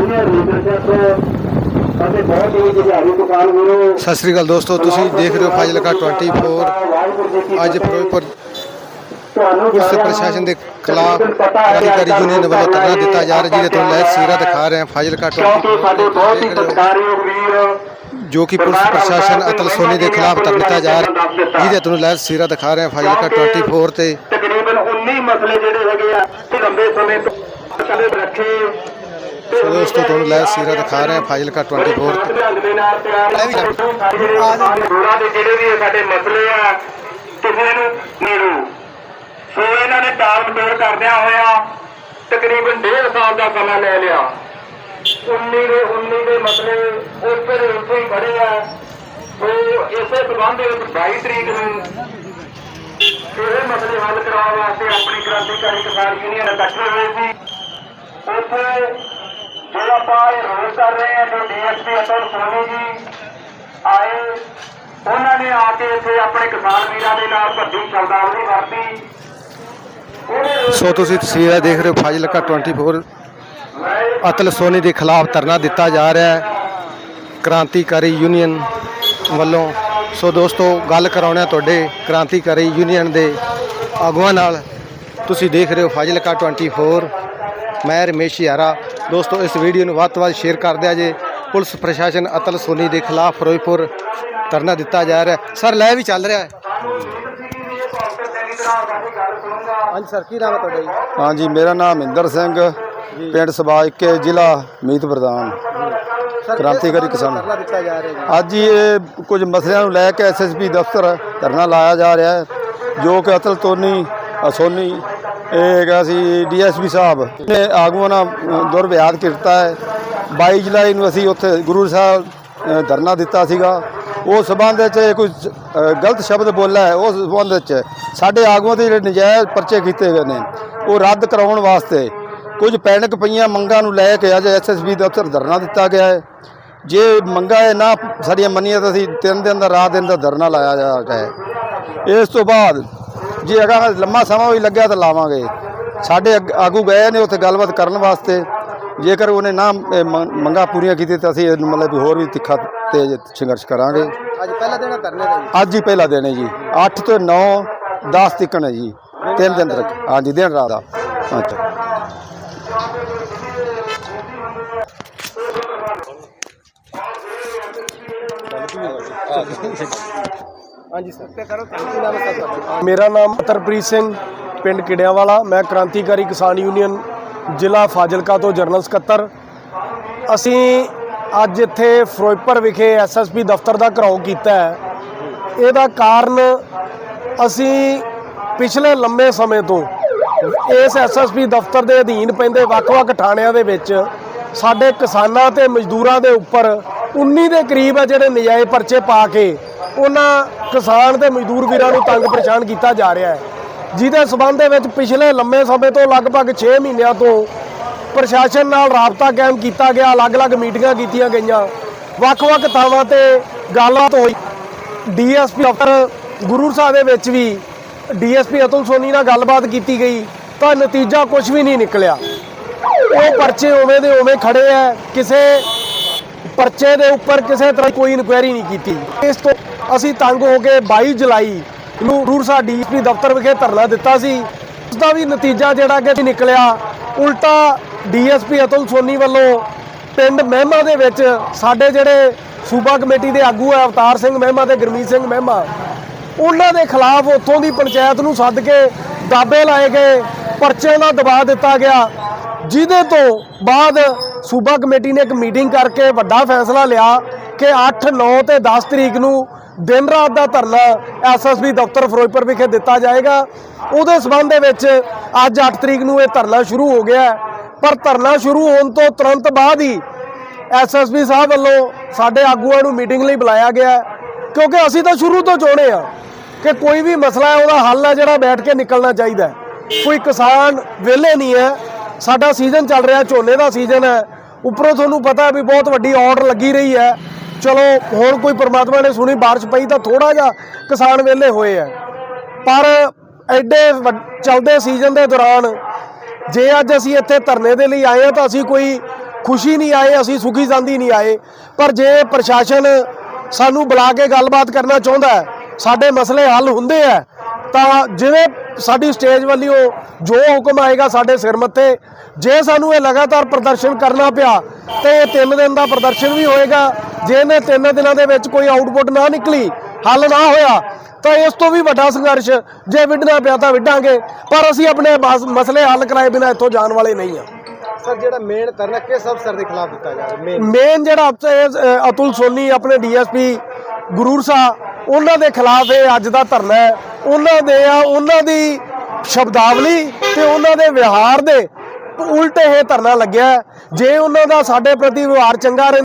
Senior leadership ਅਤੇ ਬਹੁਤ ਹੀ ਜੁਝਾਰੂ ਕਿਸਾਨ ਵੀਰੋ। ਸਤਿ ਸ੍ਰੀ ਅਕਾਲ ਦੋਸਤੋ ਤੁਸੀਂ ਦੇਖ ਰਹੇ ਹੋ ਫਾਜ਼ਿਲਕਾ 24 ਵਾਹਿਗੁਰੂ ਜੀ ਕੀ ਅੱਜ। ਫਿਰੋਜ਼ਪੁਰ ਤੁਹਾਨੂੰ ਪੁਲਿਸ ਪ੍ਰਸ਼ਾਸਨ ਦੇ ਖਿਲਾਫ ਅਧਿਕਾਰੀ ਯੂਨੀਅਨ ਵੱਲੋਂ ਧਰਨਾ ਦਿੱਤਾ ਜਾ ਰਿਹਾ ਜਿਹਦੇ ਤੋਂ ਲੈ ਸੀਰਾ ਦਿਖਾ ਰਹੇ ਹਾਂ ਫਾਜ਼ਿਲਕਾ ਕਿਉਂਕਿ ਸਾਡੇ ਬਹੁਤ ਹੀ 24 ਸਤਿਕਾਰਯੋਗ ਵੀਰ ਜੋ ਕਿ ਪੁਲਿਸ ਪ੍ਰਸ਼ਾਸਨ ਅਤਲ ਸੋਨੀ ਦੇ ਖਿਲਾਫ ਧਰਨਾ ਦਿੱਤਾ ਜਾ ਰਿਹਾ ਜਿਹਦੇ ਤੋਂ ਲੈ ਸੀਰਾ ਦਿਖਾ ਰਹੇ ਹਾਂ ਫਾਜ਼ਿਲਕਾ 24 ਤੇ। ਤਕਰੀਬਨ 19 ਮਸਲੇ ਜਿਹੜੇ ਹੈਗੇ ਆ ਲੰਬੇ ਸਮੇਂ ਤੋਂ ਕਦੇ ਰੱਖੇ ਦੋਸਤੋ ਤੁਹਾਨੂੰ ਲੈ ਸੀਰਾ ਦਿਖਾ ਰਹੇ ਹਾਂ ਫਾਜ਼ਿਲਕਾ 24 ਤੇ ਦੇ ਜਿਹੜੇ ਵੀ ਸਾਡੇ ਮਸਲੇ ਆ ਕਿਸੇ ਨੂੰ ਨੇੜੂ ਸੋ ਇਹਨਾਂ ਨੇ ਟਾਲ ਮਟੋਲ ਕਰਦਿਆਂ ਹੋਇਆ ਤਕਰੀਬਨ 1.5 ਸਾਲ ਦਾ ਸਮਾਂ ਲੈ ਲਿਆ। 19 ਦੇ 19 ਦੇ ਮਸਲੇ ਉੱਥੇ ਦੇ ਉੱਥੇ ਹੀ ਖੜੇ ਆ। ਸੋ ਇਸੇ ਸਬੰਧ ਵਿੱਚ 22 ਤਰੀਕ ਨੂੰ ਇਹ ਮਸਲੇ ਹੱਲ ਕਰਾਉਣ ਵਾਸਤੇ ਆਪਣੀ ਕ੍ਰਾਂਤੀਕਾਰੀ ਕਿਸਾਨ ਯੂਨੀਅਨ ਇਕੱਠੇ ਹੋਏ ਸੀ। ਉੱਥੇ ਜੋ ਆਪਾਂ ਇਹ ਰੋਲ ਕਰ ਰਹੇ ਹਾਂ ਜੋ ਡੀਐਸਪੀ ਅਤੁਲ ਸੋਨੀ ਜੀ ਆਏ ਉਹਨਾਂ ਨੇ ਆ ਕੇ ਇੱਥੇ ਆਪਣੇ ਕਿਸਾਨ ਵੀਰਾਂ ਦੇ ਨਾਲ ਵੱਡੀ ਸ਼ਬਦਾਵਲੀ ਵਰਤੀ। ਸੋ ਤੁਸੀਂ ਤਸਵੀਰਾਂ ਦੇਖ ਰਹੇ ਹੋ ਫਾਜ਼ਿਲਕਾ 24 ਅਤਲ ਸੋਨੀ ਦੇ ਖਿਲਾਫ ਧਰਨਾ ਦਿੱਤਾ ਜਾ ਰਿਹਾ ਹੈ। ਕ੍ਰਾਂਤੀਕਾਰੀ ਯੂਨੀਅਨ ਵੱਲੋਂ। ਸੋ ਦੋਸਤੋ ਗੱਲ ਕਰਾਉਣਾ ਤੁਹਾਡੇ ਕ੍ਰਾਂਤੀਕਾਰੀ ਯੂਨੀਅਨ ਦੇ ਆਗੂਆਂ ਨਾਲ। ਤੁਸੀਂ ਦੇਖ ਰਹੇ ਹੋ ਫਾਜ਼ਿਲਕਾ 24 ਮੈਂ ਰਮੇਸ਼ ਯਾਰਾ। ਦੋਸਤੋ ਇਸ ਵੀਡੀਓ ਨੂੰ ਵੱਧ ਤੋਂ ਵੱਧ ਸ਼ੇਅਰ ਕਰ ਦਿਆ ਜੇ ਪੁਲਿਸ ਪ੍ਰਸ਼ਾਸਨ ਅਤਲ ਸੋਨੀ ਦੇ ਖਿਲਾਫ ਫਿਰੋਜ਼ਪੁਰ ਧਰਨਾ ਦਿੱਤਾ ਜਾ ਰਿਹਾ ਸਰ ਲੈ ਵੀ ਚੱਲ ਰਿਹਾ ਹੈ। ਹਾਂਜੀ ਸਰ ਕੀ ਨਾਮ ਹੈ ਤੁਹਾਡਾ ਜੀ? ਹਾਂਜੀ ਮੇਰਾ ਨਾਮ ਇੰਦਰ ਸਿੰਘ ਪਿੰਡ ਸਬਾਜਕੇ ਜ਼ਿਲ੍ਹਾ ਮੀਤ ਪ੍ਰਧਾਨ ਕ੍ਰਾਂਤੀਕਾਰੀ ਕਿਸਾਨ। ਅੱਜ ਇਹ ਕੁਝ ਮਸਲਿਆਂ ਨੂੰ ਲੈ ਕੇ ਐਸਐਸਪੀ ਦਫ਼ਤਰ ਧਰਨਾ ਲਾਇਆ ਜਾ ਰਿਹਾ ਹੈ ਜੋ ਕਿ ਅਤਲ ਤੋਨੀ ਅਸੋਨੀ ਇਹ ਹੈਗਾ ਸੀ ਡੀਐਸਪੀ ਸਾਹਿਬ। ਨੇ ਆਗੂਆਂ ਨਾਲ ਅ, ਦੁਰਵਿਹਾਰ ਕੀਤਾ ਹੈ। 22 ਜੁਲਾਈ ਨੂੰ ਅਸੀਂ ਉੱਥੇ ਗੁਰੂ ਸਾਹਿਬ ਧਰਨਾ ਦਿੱਤਾ ਸੀਗਾ। ਉਸ ਸਬੰਧ ਵਿੱਚ ਇਹ ਕੋਈ ਗਲਤ ਸ਼ਬਦ ਬੋਲਿਆ ਹੈ। ਉਸ ਸਬੰਧ ਵਿੱਚ ਸਾਡੇ ਆਗੂਆਂ ਦੇ ਜਿਹੜੇ ਨਜਾਇਜ਼ ਪਰਚੇ ਕੀਤੇ ਗਏ ਨੇ ਉਹ ਰੱਦ ਕਰਾਉਣ ਵਾਸਤੇ ਕੁਝ ਪੈਣਕ ਪਈਆਂ ਮੰਗਾਂ ਨੂੰ ਲੈ ਕੇ ਅੱਜ ਐਸਐਸਬੀ ਦਫ਼ਤਰ ਧਰਨਾ ਦਿੱਤਾ ਗਿਆ ਹੈ। ਜੇ ਮੰਗਾਂ ਇਹ ਨਾ ਸਾਡੀਆਂ ਮੰਨੀਆਂ ਤਾਂ ਅਸੀਂ ਤਿੰਨ ਦਿਨ ਦਾ ਰਾਤ ਦਿਨ ਦਾ ਧਰਨਾ ਲਾਇਆ ਜਾ ਰਿਹਾ ਹੈ। ਇਸ ਤੋਂ ਬਾਅਦ ਜੇ ਅਗਾ ਲੰਮਾ ਸਮਾਂ ਵੀ ਲੱਗਿਆ ਤਾਂ ਲਾਵਾਂਗੇ। ਸਾਡੇ ਆਗੂ ਗਏ ਨੇ ਉੱਥੇ ਗੱਲਬਾਤ ਕਰਨ ਵਾਸਤੇ। ਜੇਕਰ ਉਹਨੇ ਨਾ ਮੰਗ- ਪੂਰੀਆਂ ਕੀਤੀਆਂ ਤਾਂ ਅਸੀਂ ਮਤਲਬ ਹੋਰ ਵੀ ਤਿੱਖਾ ਤੇਜ਼ ਸੰਘਰਸ਼ ਕਰਾਂਗੇ। ਅੱਜ ਪਹਿਲਾ ਦਿਨ ਧਰਨੇ ਦਾ ਜੀ। ਅੱਜ ਹੀ ਪਹਿਲਾ ਦਿਨ ਹੈ ਜੀ। 8 ਤੋਂ 9 10 ਤੱਕ ਹੈ ਜੀ। ਤਿੰਨ ਦਿਨ ਤੱਕ। ਹਾਂਜੀ ਦਿਨ ਰਾਤ ਦਾ। ਅੱਛਾ। ਹਾਂਜੀ ਸਰ। ਕੀ ਨਾਮ ਹੈ ਤੁਹਾਡਾ। ਮੇਰਾ ਨਾਮ ਅਤਰਪ੍ਰੀਤ ਸਿੰਘ, ਪਿੰਡ ਕਿੜਿਆਂਵਾਲਾ ਮੈਂ ਕ੍ਰਾਂਤੀਕਾਰੀ ਕਿਸਾਨ ਯੂਨੀਅਨ, ਜ਼ਿਲ੍ਹਾ ਫਾਜ਼ਿਲਕਾ ਤੋਂ ਜਨਰਲ ਸਕੱਤਰ। ਅਸੀਂ ਅੱਜ ਇੱਥੇ ਫਿਰੋਜ਼ਪੁਰ ਵਿਖੇ ਐਸਐਸਪੀ ਦਫ਼ਤਰ ਦਾ ਘਰਾਓ ਕੀਤਾ ਹੈ। ਇਹਦਾ ਕਾਰਨ ਅਸੀਂ ਪਿਛਲੇ ਲੰਮੇ ਸਮੇਂ ਤੋਂ ਇਸ ਐਸਐਸਪੀ ਦਫ਼ਤਰ ਦੇ ਅਧੀਨ ਪੈਂਦੇ ਵੱਖ-ਵੱਖ ਥਾਣਿਆਂ ਦੇ ਵਿੱਚ ਸਾਡੇ ਕਿਸਾਨਾਂ ਤੇ ਮਜ਼ਦੂਰਾਂ ਦੇ ਉੱਪਰ 19 ਦੇ ਕਰੀਬ ਆ ਜਿਹੜੇ ਨਜਾਇਜ਼ ਪਰਚੇ ਪਾ ਕੇ ਉਹਨਾਂ ਕਿਸਾਨ ਤੇ ਮਜ਼ਦੂਰ ਵੀਰਾਂ ਨੂੰ ਤੰਗ ਪਰੇਸ਼ਾਨ ਕੀਤਾ ਜਾ ਰਿਹਾ ਹੈ। ਜਿਹਦੇ ਸਬੰਧ ਦੇ ਵਿੱਚ ਪਿਛਲੇ ਲੰਮੇ ਸਮੇਂ ਤੋਂ ਲਗਭਗ 6 ਮਹੀਨਿਆਂ ਤੋਂ ਪ੍ਰਸ਼ਾਸਨ ਨਾਲ ਰਾਬਤਾ ਕਾਇਮ ਕੀਤਾ ਗਿਆ, ਅਲੱਗ-ਅਲੱਗ ਮੀਟਿੰਗਾਂ ਕੀਤੀਆਂ ਗਈਆਂ। ਵੱਖ-ਵੱਖ ਥਾਵਾਂ ਤੇ ਗੱਲਬਾਤ ਹੋਈ। ਡੀਐਸਪੀ ਦਫ਼ਤਰ ਗੁਰੂ ਸਾਹਿਬ ਦੇ ਵਿੱਚ ਵੀ ਡੀਐਸਪੀ ਅਤੁਲ ਸੋਨੀ ਨਾਲ ਗੱਲਬਾਤ ਕੀਤੀ ਗਈ, ਤਾਂ ਨਤੀਜਾ ਕੁਝ ਵੀ ਨਹੀਂ ਨਿਕਲਿਆ। ਉਹ ਪਰਚੇ ਉਵੇਂ ਦੇ ਉਵੇਂ ਖੜੇ ਆ ਕਿਸੇ ਪਰਚੇ ਦੇ ਉੱਪਰ ਕਿਸੇ ਤਰ੍ਹਾਂ ਕੋਈ ਇਨਕੁਆਇਰੀ ਨਹੀਂ ਕੀਤੀ। ਇਸ ਤੋਂ ਅਸੀਂ ਤੰਗ ਹੋ ਕੇ 22 ਜੁਲਾਈ ਨੂੰ ਰੂਰਸਾ ਡੀਐਸਪੀ ਦਫ਼ਤਰ ਵਿਖੇ ਧਰਨਾ ਦਿੱਤਾ ਸੀ। ਉਸ ਦਾ ਵੀ ਨਤੀਜਾ ਜਿਹੜਾ ਕਿ ਨਿਕਲਿਆ, ਉਲਟਾ ਡੀਐਸਪੀ ਅਤੁਲ ਸੋਨੀ ਵੱਲੋਂ ਪਿੰਡ ਮਹਿਮਾ ਦੇ ਵਿੱਚ ਸਾਡੇ ਜਿਹੜੇ ਸੂਬਾ ਕਮੇਟੀ ਦੇ ਆਗੂ ਹੈ ਅਵਤਾਰ ਸਿੰਘ ਮਹਿਮਾ ਤੇ ਗੁਰਮੀਤ ਸਿੰਘ ਮਹਿਮਾ, ਉਹਨਾਂ ਦੇ ਖਿਲਾਫ ਉੱਥੋਂ ਦੀ ਪੰਚਾਇਤ ਨੂੰ ਸੱਦ ਕੇ ਦਾਬੇ ਲਾਏ ਗਏ ਪਰਚਿਆਂ ਦਾ ਦਬਾ ਦਿੱਤਾ ਗਿਆ। ਜਿਹਦੇ ਤੋਂ ਬਾਅਦ ਸੂਬਾ ਕਮੇਟੀ ਨੇ ਇੱਕ ਮੀਟਿੰਗ ਕਰਕੇ ਵੱਡਾ ਫੈਸਲਾ ਲਿਆ ਕਿ 8 9 ਤੇ 10 ਤਰੀਕ ਨੂੰ ਦਿਨ ਰਾਤ ਦਾ ਧਰਨਾ ਐਸਐਸਬੀ ਦਫ਼ਤਰ ਫਿਰੋਜ਼ਪੁਰ ਵਿਖੇ ਦਿੱਤਾ ਜਾਏਗਾ। ਉਹਦੇ ਸਬੰਧ ਦੇ ਵਿੱਚ ਅੱਜ 8 ਤਰੀਕ ਨੂੰ ਇਹ ਧਰਨਾ ਸ਼ੁਰੂ ਹੋ ਗਿਆ ਪਰ ਧਰਨਾ ਸ਼ੁਰੂ ਹੋਣ ਤੋਂ ਤੁਰੰਤ ਬਾਅਦ ਹੀ ਐਸਐਸਪੀ ਸਾਹਿਬ ਵੱਲੋਂ ਸਾਡੇ ਆਗੂਆਂ ਨੂੰ ਮੀਟਿੰਗ ਲਈ ਬੁਲਾਇਆ ਗਿਆ ਕਿਉਂਕਿ ਅਸੀਂ ਤਾਂ ਸ਼ੁਰੂ ਤੋਂ ਚਾਹੁੰਦੇ ਆ ਕਿ ਕੋਈ ਵੀ ਮਸਲਾ ਹੈ, ਉਹਦਾ ਹੱਲ ਹੈ ਜਿਹੜਾ ਬੈਠ ਕੇ ਨਿਕਲਣਾ ਚਾਹੀਦਾ ਕੋਈ ਕਿਸਾਨ ਵਿਹਲੇ ਨਹੀਂ ਹੈ ਸਾਡਾ ਸੀਜ਼ਨ ਚੱਲ ਰਿਹਾ, ਝੋਨੇ ਦਾ ਸੀਜ਼ਨ ਹੈ। ਉੱਪਰੋਂ ਤੁਹਾਨੂੰ ਪਤਾ ਵੀ ਬਹੁਤ ਵੱਡੀ ਆਰਡਰ ਲੱਗੀ ਰਹੀ ਹੈ। ਚਲੋ, ਹੋਰ ਕੋਈ ਪਰਮਾਤਮਾ ਨੇ ਸੁਣੀ, ਬਾਰਿਸ਼ ਪਈ ਤਾਂ ਥੋੜਾ ਜਿਹਾ ਕਿਸਾਨ ਵਿਹਲੇ ਹੋਏ ਆ ਪਰ ਐਡੇ ਵੱਡ- ਚੱਲਦੇ ਸੀਜ਼ਨ ਦੇ ਦੌਰਾਨ ਜੇ ਅੱਜ ਅਸੀਂ ਇੱਥੇ ਧਰਨੇ ਦੇ ਲਈ ਆਏ ਹਾਂ ਤਾਂ ਅਸੀਂ ਕੋਈ ਖੁਸ਼ੀ ਨਹੀਂ ਆਏ, ਅਸੀਂ ਸੁਖੀ ਜਾਂਦੀ ਨਹੀਂ ਆਏ। ਪਰ ਜੇ ਪ੍ਰਸ਼ਾਸਨ ਸਾਨੂੰ ਬੁਲਾ ਕੇ ਗੱਲਬਾਤ ਕਰਨਾ ਚਾਹੁੰਦਾ ਹੈ, ਸਾਡੇ ਮਸਲੇ ਹੱਲ ਹੁੰਦੇ ਆ ਤਾਂ ਜਿਵੇਂ ਸਾਡੀ ਸਟੇਜ ਵੱਲੋਂ ਜੋ ਹੁਕਮ ਆਏਗਾ ਸਾਡੇ ਸਿਰ ਮੱਥੇ ਜੇ ਸਾਨੂੰ ਇਹ ਲਗਾਤਾਰ ਪ੍ਰਦਰਸ਼ਨ ਕਰਨਾ ਪਿਆ ਤੇ ਇਹ ਤਿੰਨ ਦਿਨ ਦਾ ਪ੍ਰਦਰਸ਼ਨ ਵੀ ਹੋਏਗਾ ਜੇ ਇਹਨੇ ਤਿੰਨ ਦਿਨਾਂ ਦੇ ਵਿੱਚ ਕੋਈ ਆਊਟਪੁੱਟ ਨਾ ਨਿਕਲੀ ਹੱਲ ਨਾ ਹੋਇਆ ਤਾਂ ਇਸ ਤੋਂ ਵੀ ਵੱਡਾ ਸੰਘਰਸ਼ ਜੇ ਵਿਢਣਾ ਪਿਆ ਤਾਂ ਵਿਢਾਂਗੇ ਪਰ ਅਸੀਂ ਆਪਣੇ ਮਸਲੇ ਹੱਲ ਕਰਾਏ ਬਿਨਾਂ ਇੱਥੋਂ ਜਾਣ ਵਾਲੇ ਨਹੀਂ ਹਾਂ ਸਰ ਜਿਹੜਾ ਮੇਨ ਧਰਨਾ ਕਿਸ ਅਫਸਰ ਦੇ ਖਿਲਾਫ ਦਿੱਤਾ ਜਾ ਰਿਹਾ? ਮੇਨ ਜਿਹੜਾ ਅਫਸਰ ਅਤੁਲ ਸੋਨੀ ਆਪਣੇ ਡੀਐਸਪੀ ਗੁਰੂਰ ਸਾਹਿਬ ਉਹਨਾਂ ਦੇ ਖਿਲਾਫ ਇਹ ਅੱਜ ਦਾ ਧਰਨਾ ਹੈ। ਉਹਨਾਂ ਦੇ ਆ, ਉਹਨਾਂ ਦੀ ਸ਼ਬਦਾਵਲੀ ਤੇ ਉਹਨਾਂ ਦੇ ਵਿਹਾਰ ਦੇ ਉਲਟ ਇਹ ਧਰਨਾ ਲੱਗਿਆ। ਜੇ ਉਹਨਾਂ ਦਾ ਸਾਡੇ ਪ੍ਰਤੀ ਵਿਵਹਾਰ ਚੰਗਾ ਰਹਿੰਦਾ